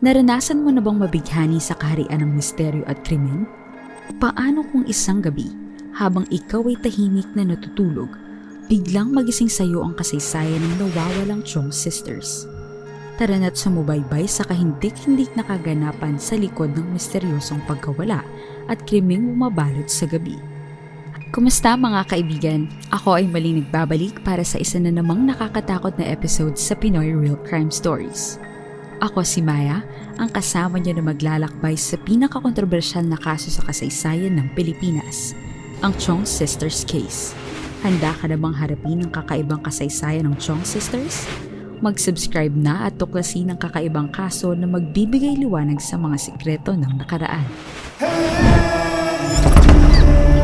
Naranasan mo na bang mabighani sa kaharian ng misteryo at krimen? Paano kung isang gabi, habang ikaw ay tahimik na natutulog, biglang magising sa iyo ang kasaysayan ng nawawalang Chong sisters? Tara na't sumubaybay sa kahindik-hindik na kaganapan sa likod ng misteryosong pagkawala at krimeng bumabalot sa gabi. Kumusta mga kaibigan? Ako ay mali nagbabalik para sa isa na namang nakakatakot na episode sa Pinoy Real Crime Stories. Ako si Maya, ang kasama niyo na maglalakbay sa pinakakontrobersyal na kaso sa kasaysayan ng Pilipinas, ang Chong Sisters Case. Handa ka na bang harapin ang kakaibang kasaysayan ng Chong Sisters? Mag-subscribe na at tuklasin ang kakaibang kaso na magbibigay liwanag sa mga sikreto ng nakaraan.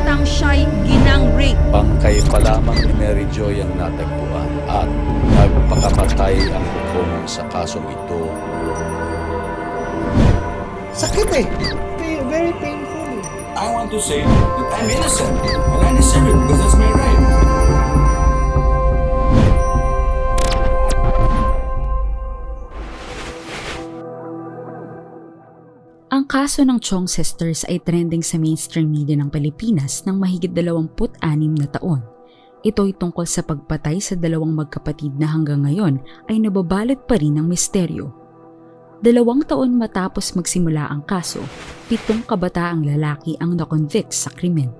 Tang siya'y ginang-rape. Bangkay pa lamang ni Mary Joy ang natagpuan at nagpakamatay ang hukom sa kasong ito. Sakit eh. Pa- Very painful. eh. I want to say that I'm innocent and I deserve it because that's my right. Ang kaso ng Chong Sisters ay trending sa mainstream media ng Pilipinas ng mahigit 26 na taon. Ito ay tungkol sa pagpatay sa dalawang magkapatid na hanggang ngayon ay nababalot pa rin ng misteryo. Dalawang taon matapos magsimula ang kaso, pitong kabataang lalaki ang nakonvict sa krimen.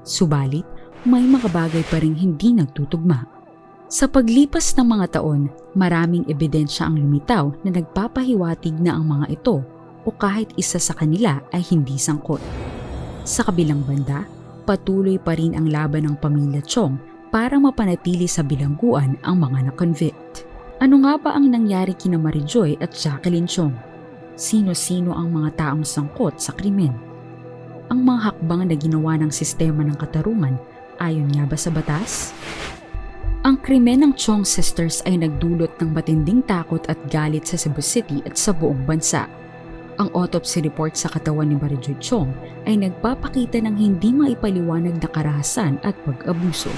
Subalit, may mga bagay pa rin hindi nagtutugma. Sa paglipas ng mga taon, maraming ebidensya ang lumitaw na nagpapahiwatig na ang mga ito o kahit isa sa kanila ay hindi sangkot. Sa kabilang banda, patuloy pa rin ang laban ng pamilya Chong para mapanatili sa bilangguan ang mga na-convict. Ano nga ba ang nangyari kina Marijoy at Jacqueline Chong? Sino-sino ang mga taong sangkot sa krimen? Ang mga hakbang na ginawa ng sistema ng katarungan ayon nga ba sa batas? Ang krimen ng Chong sisters ay nagdulot ng matinding takot at galit sa Cebu City at sa buong bansa. Ang autopsy report sa katawan ni Marijoy Chong ay nagpapakita ng hindi maipaliwanag na karahasan at pag-abuso.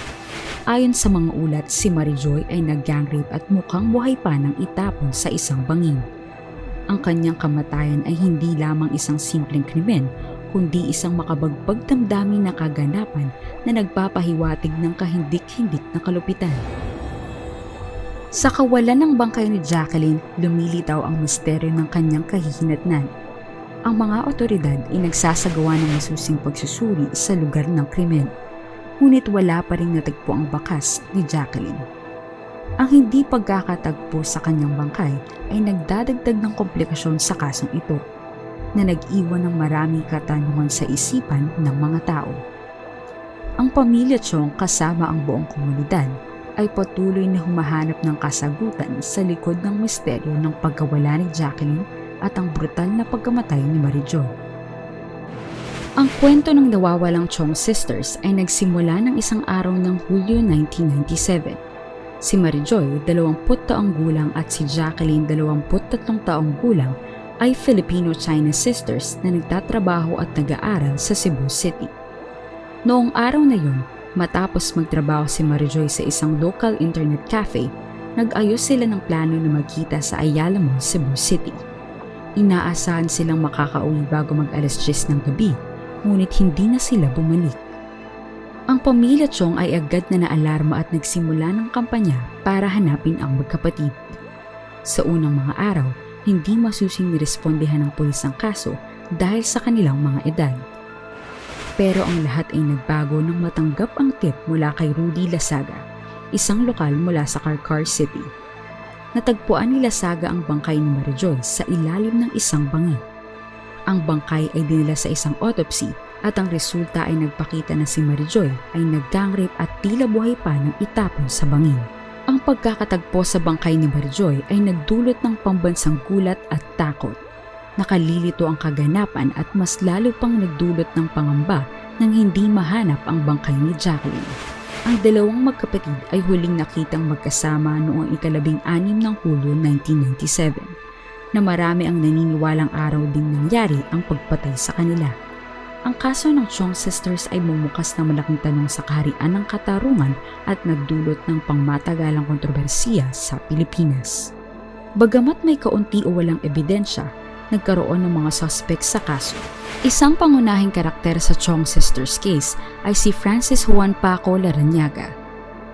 Ayon sa mga ulat, si Marijoy ay nag-gang rape at mukhang buhay pa nang itapon sa isang bangin. Ang kanyang kamatayan ay hindi lamang isang simpleng krimen, kundi isang makabagbag damdamin na kaganapan na nagpapahiwatig ng kahindik-hindik na kalupitan. Sa kawalan ng bangkay ni Jacqueline, lumilitaw ang misteryo ng kanyang kahihinatnan. Ang mga otoridad ay nagsasagawa ng masusing pagsusuri sa lugar ng krimen, ngunit wala pa rin natagpo ang bakas ni Jacqueline. Ang hindi pagkakatagpo sa kanyang bangkay ay nagdadagdag ng komplikasyon sa kasong ito, na nag-iwan ng maraming katanungan sa isipan ng mga tao. Ang pamilya Chong kasama ang buong komunidad ay patuloy na humahanap ng kasagutan sa likod ng misteryo ng pagkawala ni Jacqueline at ang brutal na pagkamatay ni Marijo. Ang kwento ng nawawalang Chong sisters ay nagsimula ng isang araw ng Hulyo 1997. Si Marijoy, 20 taong gulang at si Jacqueline, 23 taong gulang ay Filipino-China sisters na nagtatrabaho at nag-aaral sa Cebu City. Noong araw na yun, Matapos magtrabaho si Marijoy sa isang local internet cafe, nag-ayos sila ng plano na magkita sa Ayala Mall, Cebu City. Inaasahan silang makakauwi bago mag alas 10 ng gabi, ngunit hindi na sila bumalik. Ang pamilya Chong ay agad na naalarma at nagsimula ng kampanya para hanapin ang magkapatid. Sa unang mga araw, hindi masusing nirespondehan ng pulis ang kaso dahil sa kanilang mga edad. Pero ang lahat ay nagbago nang matanggap ang tip mula kay Rudy Lasaga, isang lokal mula sa Carcar City. Natagpuan ni Lasaga ang bangkay ni Marijoy sa ilalim ng isang bangin. Ang bangkay ay dinala sa isang autopsy at ang resulta ay nagpakita na si Marijoy ay nag-gang rape at tila buhay pa nang itapon sa bangin. Ang pagkakatagpo sa bangkay ni Marijoy ay nagdulot ng pambansang gulat at takot nakalilito ang kaganapan at mas lalo pang nagdulot ng pangamba nang hindi mahanap ang bangkay ni Jacqueline. Ang dalawang magkapatid ay huling nakitang magkasama noong ikalabing anim ng Hulyo 1997 na marami ang naniniwalang araw din nangyari ang pagpatay sa kanila. Ang kaso ng Chong sisters ay bumukas ng malaking tanong sa kaharian ng katarungan at nagdulot ng pangmatagalang kontrobersiya sa Pilipinas. Bagamat may kaunti o walang ebidensya, nagkaroon ng mga suspect sa kaso. Isang pangunahing karakter sa Chong Sisters case ay si Francis Juan Paco Laranaga.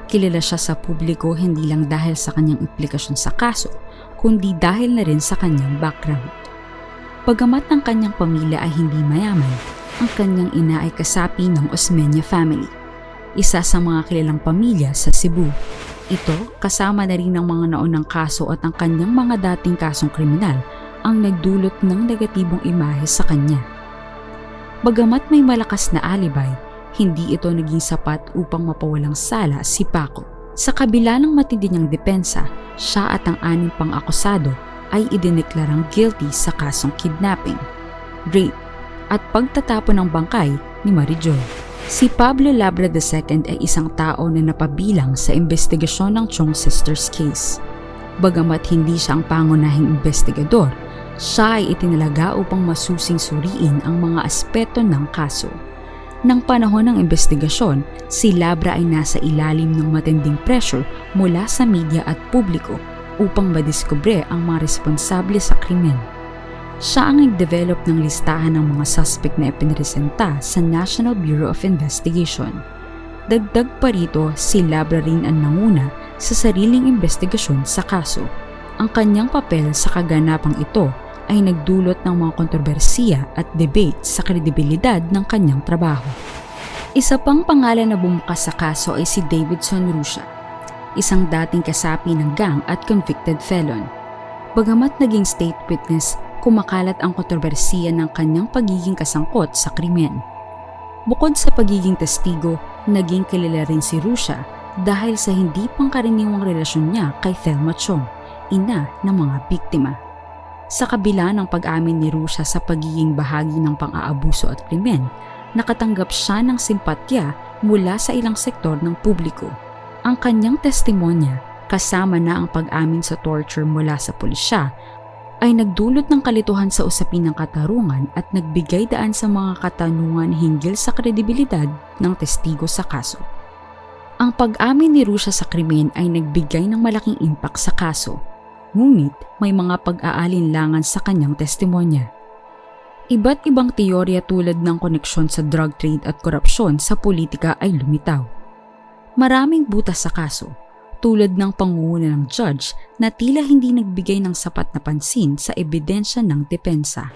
Kilala siya sa publiko hindi lang dahil sa kanyang implikasyon sa kaso, kundi dahil na rin sa kanyang background. Bagamat ang kanyang pamilya ay hindi mayaman, ang kanyang ina ay kasapi ng Osmeña family, isa sa mga kilalang pamilya sa Cebu. Ito kasama na rin ang mga naunang kaso at ang kanyang mga dating kasong kriminal ang nagdulot ng negatibong imahe sa kanya. Bagamat may malakas na alibay, hindi ito naging sapat upang mapawalang sala si Paco. Sa kabila ng matindi niyang depensa, siya at ang anim pang akusado ay idineklarang guilty sa kasong kidnapping, rape, at pagtatapon ng bangkay ni Marijoy. Si Pablo Labra II ay isang tao na napabilang sa investigasyon ng Chong Sisters case. Bagamat hindi siya ang pangunahing investigador, siya ay itinalaga upang masusing suriin ang mga aspeto ng kaso. Nang panahon ng investigasyon, si Labra ay nasa ilalim ng matinding pressure mula sa media at publiko upang madiskubre ang mga responsable sa krimen. Siya ang nag-develop ng listahan ng mga suspect na ipinresenta sa National Bureau of Investigation. Dagdag pa rito, si Labra rin ang nanguna sa sariling investigasyon sa kaso. Ang kanyang papel sa kaganapang ito ay nagdulot ng mga kontrobersiya at debate sa kredibilidad ng kanyang trabaho. Isa pang pangalan na bumukas sa kaso ay si Davidson Rusha, isang dating kasapi ng gang at convicted felon. Bagamat naging state witness, kumakalat ang kontrobersiya ng kanyang pagiging kasangkot sa krimen. Bukod sa pagiging testigo, naging kilala rin si Rusha dahil sa hindi pangkaraniwang relasyon niya kay Thelma Chong, ina ng mga biktima. Sa kabila ng pag-amin ni Rusha sa pagiging bahagi ng pang-aabuso at krimen, nakatanggap siya ng simpatya mula sa ilang sektor ng publiko. Ang kanyang testimonya, kasama na ang pag-amin sa torture mula sa pulisya, ay nagdulot ng kalituhan sa usapin ng katarungan at nagbigay daan sa mga katanungan hinggil sa kredibilidad ng testigo sa kaso. Ang pag-amin ni Rusha sa krimen ay nagbigay ng malaking impact sa kaso ngunit may mga pag-aalinlangan sa kanyang testimonya. Iba't ibang teorya tulad ng koneksyon sa drug trade at korupsyon sa politika ay lumitaw. Maraming butas sa kaso, tulad ng pangunguna ng judge na tila hindi nagbigay ng sapat na pansin sa ebidensya ng depensa.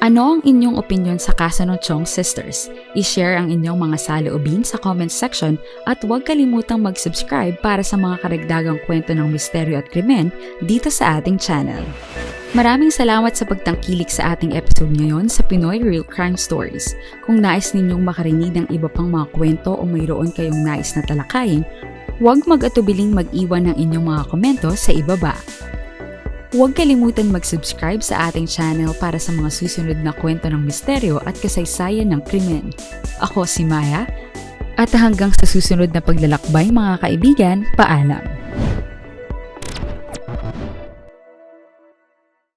Ano ang inyong opinion sa kaso ng Chong Sisters? I-share ang inyong mga saloobin sa comment section at huwag kalimutang mag-subscribe para sa mga karagdagang kwento ng misteryo at krimen dito sa ating channel. Maraming salamat sa pagtangkilik sa ating episode ngayon sa Pinoy Real Crime Stories. Kung nais ninyong makarinig ng iba pang mga kwento o mayroon kayong nais na talakayin, huwag mag-atubiling mag-iwan ng inyong mga komento sa ibaba. Huwag kalimutan mag-subscribe sa ating channel para sa mga susunod na kwento ng misteryo at kasaysayan ng krimen. Ako si Maya, at hanggang sa susunod na paglalakbay mga kaibigan, paalam!